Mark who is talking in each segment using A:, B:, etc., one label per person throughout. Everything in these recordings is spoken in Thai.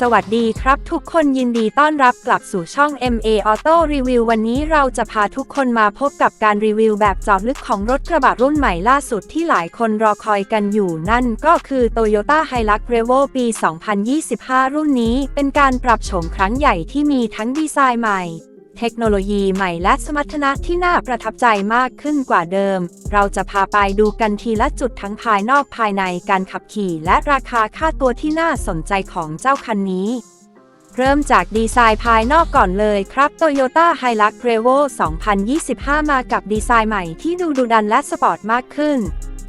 A: สวัสดีครับทุกคนยินดีต้อนรับกลับสู่ช่อง MA Auto Review วันนี้เราจะพาทุกคนมาพบกับการรีวิวแบบเจาะลึกของรถกระบะรุ่นใหม่ล่าสุดที่หลายคนรอคอยกันอยู่นั่นก็คือ Toyota Hilux Revo ปี 2025 รุ่นนี้เป็นการปรับโฉมครั้งใหญ่ที่มีทั้งดีไซน์ใหม่ เทคโนโลยีใหม่และสมรรถนะที่น่าประทับใจมากขึ้นกว่าเดิม เราจะพาไปดูกันทีละจุดทั้งภายนอกภายในการขับขี่ และราคาค่าตัวที่น่าสนใจของเจ้าคันนี้ เริ่มจากดีไซน์ภายนอกก่อนเลยครับ Toyota Hilux Revo 2025 มากับดีไซน์ใหม่ที่ดูดุดันและสปอร์ตมากขึ้น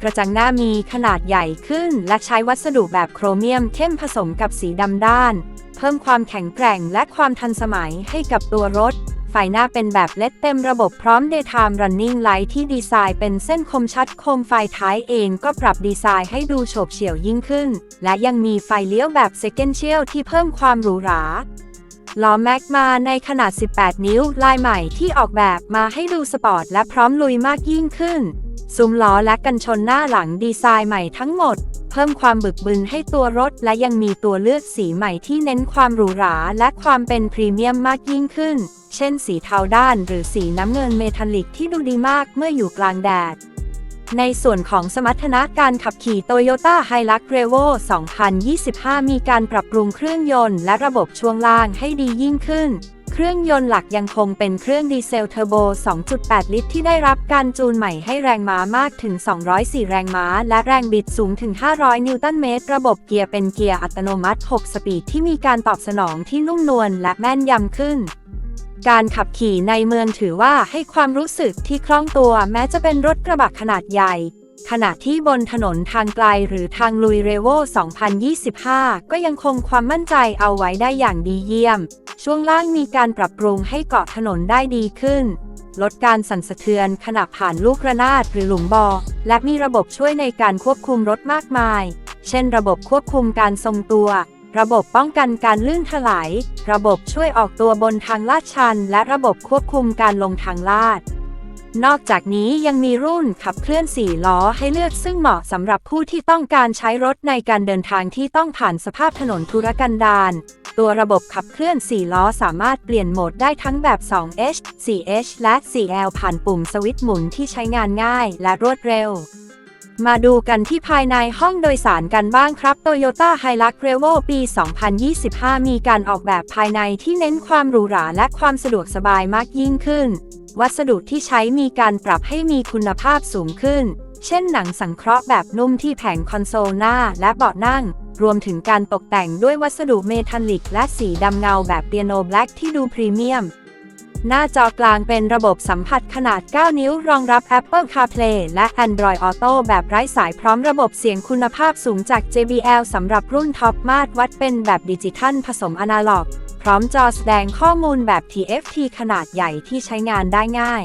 A: กระจังหน้ามีขนาดใหญ่ขึ้น และใช้วัสดุแบบโครเมียมเข้มผสมกับสีดำด้าน เพิ่มความแข็งแกร่งและความทันสมัยให้กับตัวรถไฟหน้าเป็นแบบเลดเต็มระบบพร้อม Daytime Running Light ที่ดีไซน์เป็นเส้นคมชัดโคมไฟท้ายเองก็ปรับดีไซน์ให้ดูโฉบเฉี่ยวยิ่งขึ้น และยังมีไฟเลี้ยวแบบ Sequential ที่เพิ่มความหรูหราล้อแม็กมาในขนาด 18 นิ้ว ลายใหม่ที่ออกแบบมาให้ดูสปอร์ตและพร้อมลุยมากยิ่งขึ้น ซุ้มล้อและกันชนหน้าหลังดีไซน์ใหม่ทั้งหมด เพิ่มความบึกบึนให้ตัวรถ และยังมีตัวเลือกสีใหม่ที่เน้นความหรูหราและความเป็นพรีเมียมมากยิ่งขึ้น เช่นสีเทาด้านหรือสีน้ำเงินเมทัลลิกที่ดูดีมากเมื่ออยู่กลางแดด ในส่วนของสมรรถนะการขับขี่ Toyota Hilux Revo 2025 มีการปรับปรุงเครื่องยนต์และระบบช่วงล่างให้ดียิ่งขึ้น เครื่องยนต์หลักยังคงเป็นเครื่องดีเซลเทอร์โบ 2.8 ลิตร ที่ได้รับการจูนใหม่ให้แรงม้ามากถึง 204 แรงม้า และแรงบิดสูงถึง 500 นิวตันเมตร ระบบเกียร์เป็นเกียร์อัตโนมัติ 6 สปีดที่มีการตอบสนองที่นุ่มนวลและแม่นยำขึ้นการขับขี่ในเมืองถือว่าให้ความรู้สึกที่คล่องตัวแม้จะเป็นรถกระบะขนาดใหญ่ ขณะที่บนถนนทางไกลหรือทางลุยเรโว 2025 ก็ยังคงความมั่นใจเอาไว้ได้อย่างดีเยี่ยม ช่วงล่างมีการปรับปรุงให้เกาะถนนได้ดีขึ้น ลดการสั่นสะเทือนขณะผ่านลูกระนาดหรือหลุมบอ่อและมีระบบช่วยในการควบคุมรถมากมาย เช่น ระบบควบคุมการทรงตัว ระบบป้องกันการลื่นถลาย ระบบช่วยออกตัวบนทางลาดชัน และระบบควบคุมการลงทางลาด นอกจากนี้ยังมีรุ่นขับเคลื่อน 4 ล้อให้เลือกซึ่งเหมาะสำหรับผู้ที่ต้องการใช้รถในการเดินทางที่ต้องผ่านสภาพถนนทุรกันดารตัวระบบขับเคลื่อน 4 ล้อสามารถเปลี่ยนโหมดได้ทั้งแบบ 2H 4H และ 4L ผ่านปุ่มสวิตช์หมุนที่ใช้งานง่ายและรวดเร็ว มาดูกันที่ภายในห้องโดยสารกันบ้างครับ Toyota Hilux Revo ปี 2025 มีการออกแบบภายในที่เน้นความหรูหราและความสะดวกสบายมากยิ่งขึ้น วัสดุที่ใช้มีการปรับให้มีคุณภาพสูงขึ้น เช่นหนังสังเคราะห์แบบนุ่มที่แผงคอนโซลหน้าและเบาะนั่ง รวมถึงการตกแต่งด้วยวัสดุเมทัลลิกและสีดำเงาแบบเปียโนแบล็กที่ดูพรีเมียม หน้าจอกลางเป็นระบบสัมผัสขนาด 9 นิ้ว รองรับ Apple CarPlay และ Android Auto แบบไร้สายพร้อมระบบเสียงคุณภาพสูงจาก JBL สำหรับรุ่นท็อปมาตรวัดเป็นแบบดิจิทัลผสมอนาล็อก ร้อมจอแสดงข้อมูลแบบ TFT ขนาดใหญ่ที่ใช้งานได้ง่าย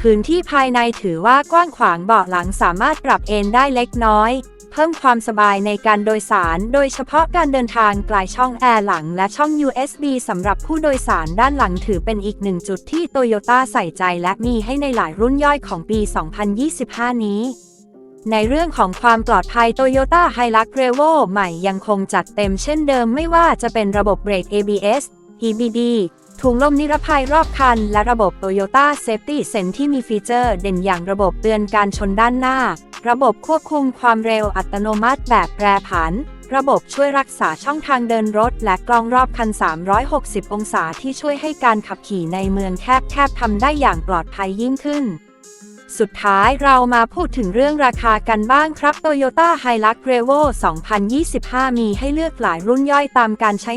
A: พื้นที่ภายในถือว่ากว้างขวางเบาะหลังสามารถปรับเอนได้เล็กน้อย เพิ่มความสบายในการโดยสาร โดยเฉพาะการเดินทางไกลช่องแอร์หลังและช่อง USB สำหรับผู้โดยสารด้านหลังถือเป็นอีกหนึ่งจุดที่โตโยต้าใส่ใจและมีให้ในหลายรุ่นย่อยของปี 2025 นี้ ในเรื่องของความปลอดภัย Toyota Hilux Revo ใหม่ยังคงจัดเต็มเช่นเดิมไม่ว่าจะเป็นระบบเบรก ABS EBD ถุงลมนิรภัยรอบคัน และระบบ Toyota Safety Sense ที่มีฟีเจอร์เด่นอย่างระบบเตือนการชนด้านหน้า ระบบควบคุมความเร็วอัตโนมัติแบบแปรผัน ระบบช่วยรักษาช่องทางเดินรถ และกล้องรอบคัน 360 องศาที่ช่วยให้การขับขี่ในเมืองแคบๆทำได้อย่างปลอดภัยยิ่งขึ้น สุดท้ายเรามาพูดถึงเรื่องราคากันบ้างครับ Toyota Hilux Revo 2025 มีให้เลือกหลายรุ่นย่อยตามการใช้